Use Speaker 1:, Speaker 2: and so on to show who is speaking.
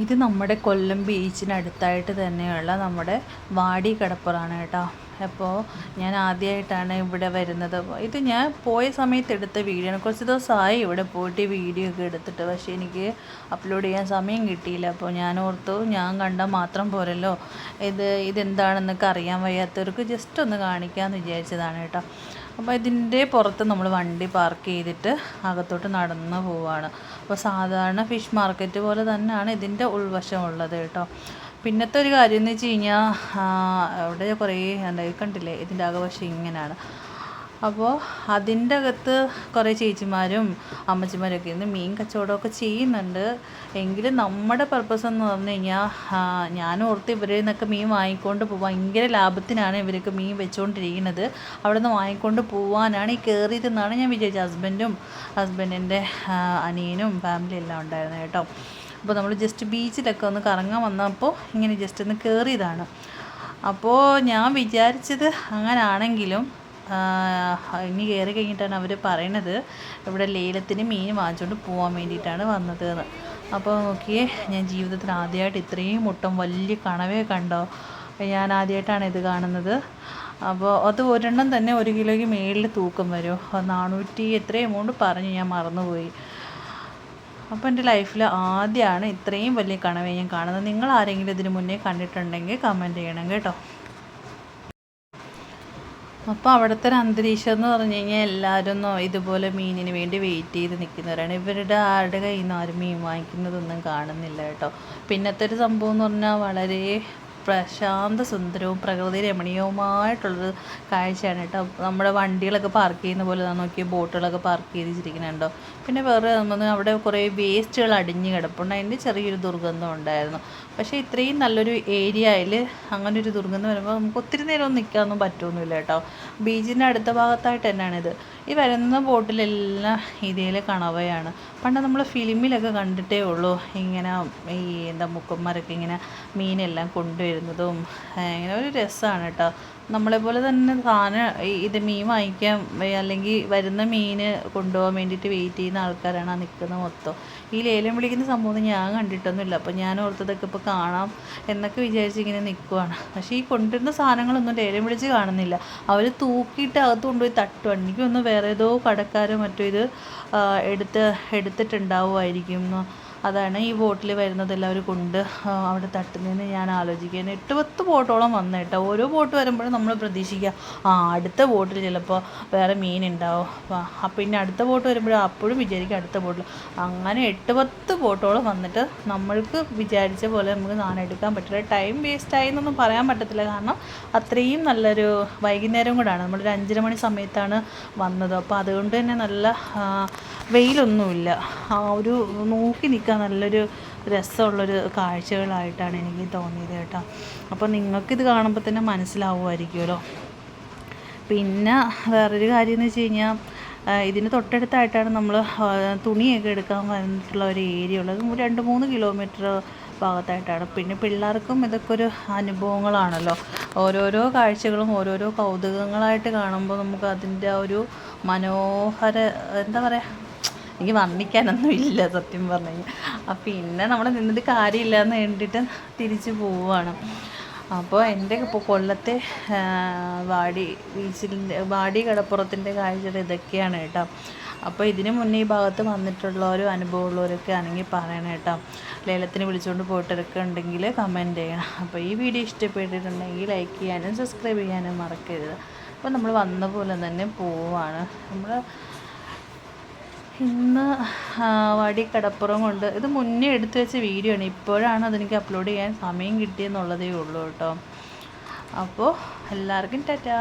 Speaker 1: ഇത് നമ്മുടെ കൊല്ലം ബീച്ചിനടുത്തായിട്ട് തന്നെയുള്ള നമ്മുടെ വാടി കടപ്പുറാണ് കേട്ടോ. അപ്പോൾ ഞാൻ ആദ്യമായിട്ടാണ് ഇവിടെ വരുന്നത്. ഇത് ഞാൻ പോയ സമയത്ത് എടുത്ത വീഡിയോ ആണ്. കുറച്ച് ദിവസമായി ഇവിടെ പോയിട്ട് വീഡിയോ ഒക്കെ എടുത്തിട്ട്. പക്ഷേ എനിക്ക് അപ്ലോഡ് ചെയ്യാൻ സമയം കിട്ടിയില്ല. അപ്പോൾ ഞാൻ ഓർത്തു ഞാൻ കണ്ടാൽ മാത്രം പോരല്ലോ. ഇത് ഇതെന്താണെന്നൊക്കെ അറിയാൻ വയ്യാത്തവർക്ക് ജസ്റ്റ് ഒന്ന് കാണിക്കാമെന്ന് വിചാരിച്ചതാണ് കേട്ടോ. അപ്പോൾ ഇതിന്റെ പുറത്ത് നമ്മൾ വണ്ടി പാർക്ക് ചെയ്തിട്ട് അകത്തോട്ട് നടന്ന് പോവുകയാണ് അപ്പോൾ സാധാരണ ഫിഷ് മാർക്കറ്റ് പോലെ തന്നെയാണ് ഇതിന്റെ ഉൾവശമുള്ളത് കേട്ടോ. പിന്നത്തെ ഒരു കാര്യം എന്ന് വെച്ച് കഴിഞ്ഞാൽ അവിടെ കുറേ കണ്ടില്ലേ? ഇതിന്റെ അകവശം ഇങ്ങനെയാണ്. അപ്പോൾ അതിന്റെ അകത്ത് കുറേ ചേച്ചിമാരും അമ്മച്ചിമാരൊക്കെ ഇന്ന് മീൻ കച്ചവടമൊക്കെ ചെയ്യുന്നുണ്ട്. എങ്കിലും നമ്മുടെ പർപ്പസ് എന്ന് പറഞ്ഞു കഴിഞ്ഞാൽ ഞാൻ ഓർത്ത് ഇവരിൽ നിന്നൊക്കെ മീൻ വാങ്ങിക്കൊണ്ട് പോകും ഭയങ്കര ലാഭത്തിനാണ് ഇവരൊക്കെ മീൻ വെച്ചുകൊണ്ടിരിക്കുന്നത് അവിടെ നിന്ന് വാങ്ങിക്കൊണ്ട് പോകാനാണ് ഈ കയറിയതെന്നാണ് ഞാൻ വിചാരിച്ചത്. ഹസ്ബൻഡും ഹസ്ബൻഡിന്റെ അനിയനും ഫാമിലി എല്ലാം ഉണ്ടായിരുന്നു കേട്ടോ. അപ്പോൾ നമ്മൾ ജസ്റ്റ് ബീച്ചിലൊക്കെ ഒന്ന് കറങ്ങാൻ വന്നപ്പോൾ ഇങ്ങനെ ജസ്റ്റ് ഒന്ന് കയറിയതാണ്. അപ്പോൾ ഞാൻ വിചാരിച്ചത് അങ്ങനാണെങ്കിലും ഇനി കയറി കഴിഞ്ഞിട്ടാണ് അവർ പറയണത്. ഇവിടെ ലേലത്തിന് മീൻ വാങ്ങിച്ചുകൊണ്ട് പോകാൻ വേണ്ടിയിട്ടാണ് വന്നത് എന്ന് അപ്പോൾ നോക്കിയേ ഞാൻ ജീവിതത്തിൽ ആദ്യമായിട്ട് ഇത്രയും മുട്ടം വലിയ കണവേ കണ്ടോ? ഞാൻ ആദ്യമായിട്ടാണ് ഇത് കാണുന്നത്. അപ്പോൾ അത് ഒരെണ്ണം തന്നെ ഒരു കിലോയ്ക്ക് മേളിൽ തൂക്കം വരും. നാനൂറ്റി എത്ര എമൗണ്ട് പറഞ്ഞു ഞാൻ മറന്നുപോയി. അപ്പോൾ എന്റെ ലൈഫിൽ ആദ്യമാണ് ഇത്രയും വലിയ കണവേ ഞാൻ കാണുന്നത്. നിങ്ങൾ ആരെങ്കിലും ഇതിന് മുന്നേ കണ്ടിട്ടുണ്ടെങ്കിൽ കമന്റ് ചെയ്യണം കേട്ടോ. അപ്പോൾ അവിടുത്തെ ഒരു അന്തരീക്ഷം എന്ന് പറഞ്ഞു കഴിഞ്ഞാൽ എല്ലാവരും ഇതുപോലെ മീനിന് വേണ്ടി വെയിറ്റ് ചെയ്ത് നിൽക്കുന്നവരാണ് ഇവരുടെ ആരുടെ കയ്യിൽ നിന്ന് ആരും മീൻ വാങ്ങിക്കുന്നതൊന്നും കാണുന്നില്ല കേട്ടോ. പിന്നത്തെ ഒരു സംഭവം എന്ന് പറഞ്ഞാൽ വളരെ പ്രശാന്ത സുന്ദരവും പ്രകൃതി രമണീയവുമായിട്ടുള്ളൊരു കാഴ്ചയാണ് കേട്ടോ. നമ്മുടെ വണ്ടികളൊക്കെ പാർക്ക് ചെയ്യുന്ന പോലെ നോക്കിയ ബോട്ടുകളൊക്കെ പാർക്ക് ചെയ്ത് വെച്ചിരിക്കുന്നുണ്ടോ പിന്നെ വേറെ നമ്മൾ അവിടെ കുറേ വേസ്റ്റുകൾ അടിഞ്ഞ് കിടപ്പുണ്ട്. അതിന്റെ ചെറിയൊരു ദുർഗന്ധം ഉണ്ടായിരുന്നു. പക്ഷേ ഇത്രയും നല്ലൊരു ഏരിയയിൽ അങ്ങനെ ഒരു ദുർഗന്ധം വരുമ്പോൾ നമുക്ക് ഒത്തിരി നേരം നിൽക്കാനൊന്നും പറ്റുമൊന്നുമില്ല കേട്ടോ. ബീച്ചിന്റെ അടുത്ത ഭാഗത്തായിട്ട് തന്നെയാണിത്. ഈ വരുന്ന ബോട്ടിലെല്ലാം ഇതേ കണവയാണ്. പണ്ട് നമ്മൾ ഫിലിമിലൊക്കെ കണ്ടിട്ടേ ഉള്ളൂ. ഇങ്ങനെ ഈ എന്താ മുക്കന്മാരൊക്കെ ഇങ്ങനെ മീനെല്ലാം കൊണ്ടുവരുന്നതും ഇങ്ങനെ ഒരു രസമാണ് കേട്ടോ നമ്മളെപ്പോലെ തന്നെ സാധനം ഇത് മീൻ വാങ്ങിക്കാൻ അല്ലെങ്കിൽ വരുന്ന മീൻ കൊണ്ടുപോകാൻ വേണ്ടിയിട്ട് വെയിറ്റ് ചെയ്യുന്ന ആൾക്കാരാണ് ആ നിൽക്കുന്നത് മൊത്തം. ഈ ലേലം വിളിക്കുന്ന സംഭവം ഞാൻ കണ്ടിട്ടൊന്നുമില്ല. അപ്പോൾ ഞാൻ ഓർത്തതൊക്കെ ഇപ്പോൾ കാണാം എന്നൊക്കെ വിചാരിച്ച് ഇങ്ങനെ നിൽക്കുവാണ് പക്ഷേ ഈ കൊണ്ടുവരുന്ന സാധനങ്ങളൊന്നും ലേലം വിളിച്ച് കാണുന്നില്ല. അവർ തൂക്കിയിട്ട് അകത്ത് കൊണ്ടുപോയി തട്ടുവാണ് എനിക്കൊന്ന് വേറെ ഏതോ കടക്കാരോ മറ്റോ ഇത് എടുത്ത് എടുത്തിട്ടുണ്ടാവുമായിരിക്കും. അതാണ് ഈ ബോട്ടിൽ വരുന്നത് എല്ലാവരും കൊണ്ട് അവിടെ തട്ടുന്നതെന്ന് ഞാൻ ആലോചിക്കുകയാണ്. എട്ട് പത്ത് ബോട്ടോളം വന്നു കേട്ടോ. ഓരോ ബോട്ട് വരുമ്പോഴും നമ്മൾ പ്രതീക്ഷിക്കുക ആ അടുത്ത ബോട്ടിൽ ചിലപ്പോൾ വേറെ മീൻ ഉണ്ടാവും പിന്നെ അടുത്ത ബോട്ട് വരുമ്പോഴും അപ്പോഴും വിചാരിക്കും അടുത്ത ബോട്ടിൽ അങ്ങനെ എട്ട് പത്ത് ബോട്ടോളം വന്നിട്ട് നമ്മൾക്ക് വിചാരിച്ച പോലെ നമുക്ക് സാധനം എടുക്കാൻ പറ്റില്ല. ടൈം വേസ്റ്റ് ആയി എന്നൊന്നും പറയാൻ പറ്റത്തില്ല. കാരണം അത്രയും നല്ലൊരു വൈകുന്നേരം കൂടാണ്. നമ്മളൊരു അഞ്ചര മണി സമയത്താണ് വന്നത്. അപ്പോൾ അതുകൊണ്ട് തന്നെ നല്ല വെയിലൊന്നുമില്ല. ആ ഒരു നോക്കി നിൽക്കാൻ നല്ലൊരു രസമുള്ളൊരു കാഴ്ചകളായിട്ടാണ് എനിക്ക് തോന്നിയത് കേട്ടോ. അപ്പോൾ നിങ്ങൾക്കിത് കാണുമ്പോൾ തന്നെ മനസ്സിലാവുമായിരിക്കുമല്ലോ. പിന്നെ വേറൊരു കാര്യം എന്ന് വെച്ച് കഴിഞ്ഞാൽ ഇതിന് തൊട്ടടുത്തായിട്ടാണ് നമ്മൾ തുണിയൊക്കെ എടുക്കാൻ വന്നിട്ടുള്ള ഒരു ഏരിയ ഉള്ളത്. രണ്ട് മൂന്ന് കിലോമീറ്റർ ഭാഗത്തായിട്ടാണ്. പിന്നെ പിള്ളേർക്കും ഇതൊക്കെ ഒരു അനുഭവങ്ങളാണല്ലോ. ഓരോരോ കാഴ്ചകളും ഓരോരോ കൗതുകങ്ങളായിട്ട് കാണുമ്പോൾ നമുക്ക് അതിന്റെ ഒരു മനോഹര എന്താ പറയുക എനിക്ക് വർണിക്കാനൊന്നും ഇല്ല സത്യം പറഞ്ഞു കഴിഞ്ഞാൽ പിന്നെ നമ്മൾ നിന്നത് കാര്യമില്ല എന്ന് വേണ്ടിയിട്ട് തിരിച്ചു പോവുകയാണ് അപ്പോൾ എന്റെ ഇപ്പോൾ കൊല്ലത്തെ വാടി ബീച്ചിന്റെ വാടി കടപ്പുറത്തിന്റെ കാഴ്ചകൾ ഇതൊക്കെയാണ് കേട്ടോ. അപ്പോൾ ഇതിന് മുന്നേ ഈ ഭാഗത്ത് വന്നിട്ടുള്ളവരും അനുഭവമുള്ളവരൊക്കെ ആണെങ്കിൽ പറയണം കേട്ടോ. ലേലത്തിന് വിളിച്ചുകൊണ്ട് പോയിട്ടൊക്കെ ഉണ്ടെങ്കിൽ കമന്റ് ചെയ്യണം. അപ്പോൾ ഈ വീഡിയോ ഇഷ്ടപ്പെട്ടിട്ടുണ്ടെങ്കിൽ ലൈക്ക് ചെയ്യാനും സബ്സ്ക്രൈബ് ചെയ്യാനും മറക്കരുത്. അപ്പോൾ നമ്മൾ വന്ന പോലെ തന്നെ പോവാണ്. നമ്മൾ ഇന്ന് വടി കടപ്പുറം കൊണ്ട് ഇത് മുന്നേ എടുത്തു വെച്ച വീഡിയോ ആണ്. ഇപ്പോഴാണ് അതെനിക്ക് അപ്ലോഡ് ചെയ്യാൻ സമയം കിട്ടിയെന്നുള്ളതേ ഉള്ളൂ കേട്ടോ. അപ്പോൾ എല്ലാവർക്കും ടാറ്റാ.